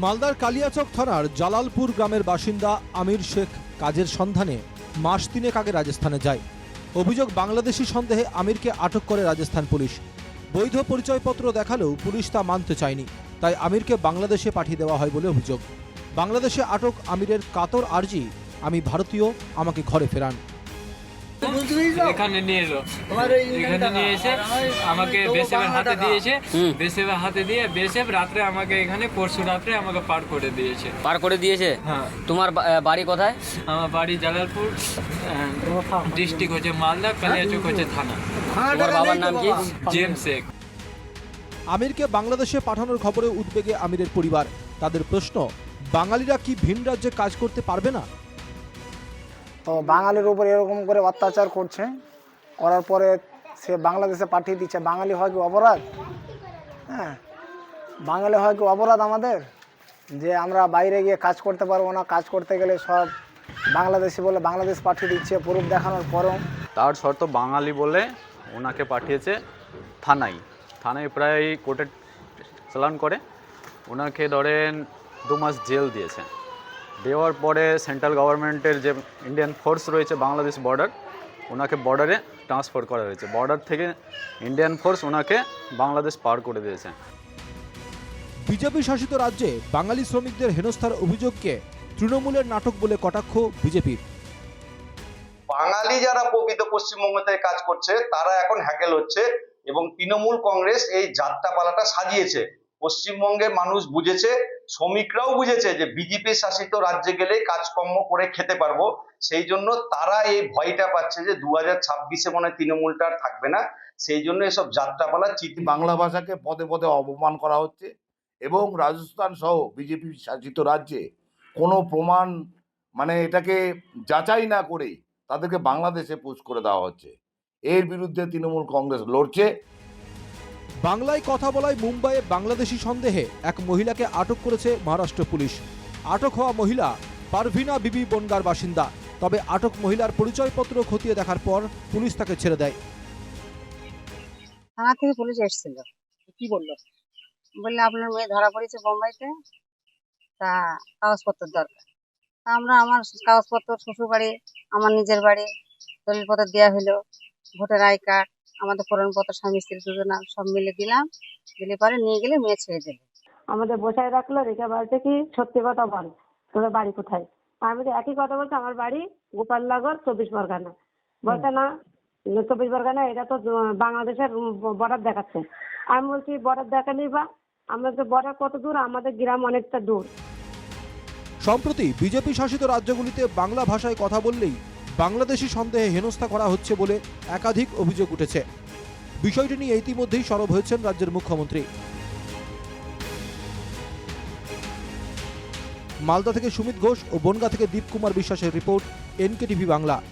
মালদার কালিয়াচক থানার জালালপুর গ্রামের বাসিন্দা আমির শেখ কাজের সন্ধানে মাস তিনেক আগে রাজস্থানে যায়। অভিযোগ বাংলাদেশি সন্দেহে আমিরকে আটক করে রাজস্থান পুলিশ। বৈধ পরিচয়পত্র দেখালেও পুলিশ তা মানতে চায়নি, তাই আমিরকে বাংলাদেশে পাঠিয়ে দেওয়া হয় বলে অভিযোগ। বাংলাদেশে আটক আমিরের কাতর আর্জি, আমি ভারতীয়, আমাকে ঘরে ফেরান। এখানে নিয়ে এলো এখানে নিয়ে এসে আমাকে বেসেবের হাতে দিয়েছে। বেসেবের হাতে দিয়ে বেসেব রাত্রে আমাকে এখানে পরশু রাত্রে আমাকে পার করে দিয়েছে। পার করে দিয়েছে? হ্যাঁ। তোমার বাড়ি কোথায়? আমার বাড়ি জালালপুর ডিস্ট্রিক্ট হচ্ছে মালদা কালিয়াচক হচ্ছে থানা। তোমার বাবার নাম কি? জেম শেখ। আমিরকে বাংলাদেশে পাঠানোর খবরে উদ্বেগে আমিরের পরিবার। তাদের প্রশ্ন বাঙালিরা কি ভিন রাজ্যে কাজ করতে পারবে না? তো বাঙালির উপর এরকম করে অত্যাচার করছে, করার পরে সে বাংলাদেশে পাঠিয়ে দিচ্ছে। বাঙালি হয় কি অপরাধ? হ্যাঁ বাঙালি হয় কি অপরাধ আমাদের? যে আমরা বাইরে গিয়ে কাজ করতে পারব না, কাজ করতে গেলে সব বাংলাদেশি বলে বাংলাদেশ পাঠিয়ে দিচ্ছে, প্রুফ দেখানোর পরও। তার শর্ত বাঙালি বলে ওনাকে পাঠিয়েছে থানায়। থানায় প্রায় কোর্টে চালান করে। ওনাকে ধরেন দু মাস জেল দিয়েছে। দেওয়ার পরে সেন্ট্রাল গভর্নমেন্টের যে ইন্ডিয়ান ফোর্স রয়েছে বাংলাদেশ বর্ডার ওনাকে বর্ডারে ট্রান্সফার করা হয়েছে। বর্ডার থেকে ইন্ডিয়ান ফোর্স ওনাকে বাংলাদেশ পার করে দিয়েছে। বিজেপি শাসিত রাজ্যে বাঙালি শ্রমিকদের হেনস্থার অভিযোগকে তৃণমূলের নাটক বলে কটাক্ষ বিজেপির। বাঙালি যারা প্রকৃত পশ্চিমবঙ্গতে কাজ করছে তারা এখন হ্যাকেল হচ্ছে এবং তৃণমূল কংগ্রেস এই যাত্রাপালাটা সাজিয়েছে। পশ্চিমবঙ্গের মানুষ বুঝেছে, শ্রমিকরাও বুঝেছে যে বিজেপি শাসিত রাজ্যে গেলে কাজকর্ম করে খেতে পারব। সেই জন্য তারা এই ভয়টা পাচ্ছে যে দু হাজার ছাব্বিশে মনে তৃণমূলটা আর থাকবে না। সেই জন্য এসব যাত্রাপালা চিঠি বাংলা ভাষাকে পদে পদে অপমান করা হচ্ছে এবং রাজস্থান সহ বিজেপি শাসিত রাজ্যে কোনো প্রমাণ মানে এটাকে যাচাই না করে তাদেরকে বাংলাদেশে পুশ করে দেওয়া হচ্ছে। এর বিরুদ্ধে তৃণমূল কংগ্রেস লড়ছে। বাংলায় কথা বলায় মুম্বাইয়ে বাংলাদেশি সন্দেহে এক মহিলাকে আটক করেছে মহারাষ্ট্র পুলিশ। আটক হওয়া মহিলা পারভিনা বিবি বনগার বাসিন্দা। তবে আটক মহিলার পরিচয়পত্র খতিয়ে দেখার পর পুলিশ তাকে ছেড়ে দেয়। থানা থেকে পুলিশ এসেছিল। কি বলল? বললে, আপনার মেয়ে ধরা পড়েছে বোম্বাইতে। তা কাগজপত্র দরকার। তা আমরা আমার কাগজপত্র শ্বশুর বাড়ি আমার নিজের বাড়ি, দলিলপত্র দেওয়া হলো, ভোটার আই কার্ড আমাদের পত্র স্বামী স্ত্রী দুজনা সব মিলে দিলাম। দিলে পরে নিয়ে গেলে মেয়ে ছেড়ে দিল আমাদের বসায় রাখল রেখে বলছে কি সত্যি কথা বল তোদের বাড়ি কোথায়? আমি বলছি একই কথা বলছে আমার বাড়ি গোপালনগর চব্বিশ পরগনা। বলছে না চব্বিশ পরগনা এটা তো বাংলাদেশের বর্ডার দেখাচ্ছে। আমি বলছি বর্ডার দেখানি বা? আমাদের বর্ডার কত দূর? আমাদের গ্রাম অনেকটা দূর। সম্প্রতি বিজেপি শাসিত রাজ্যগুলিতে বাংলা ভাষায় কথা বললেই বাংলাদেশি সন্দেহে হেনস্থা করা হচ্ছে বলে একাধিক অভিযোগ উঠেছে। বিষয়টি নিয়ে ইতিমধ্যেই সরব হয়েছেন রাজ্যের মুখ্যমন্ত্রী। মালদা থেকে সুমিত ঘোষ ও বনগা থেকে দীপকুমার বিশ্বাসের রিপোর্ট, এনকেটিভি বাংলা।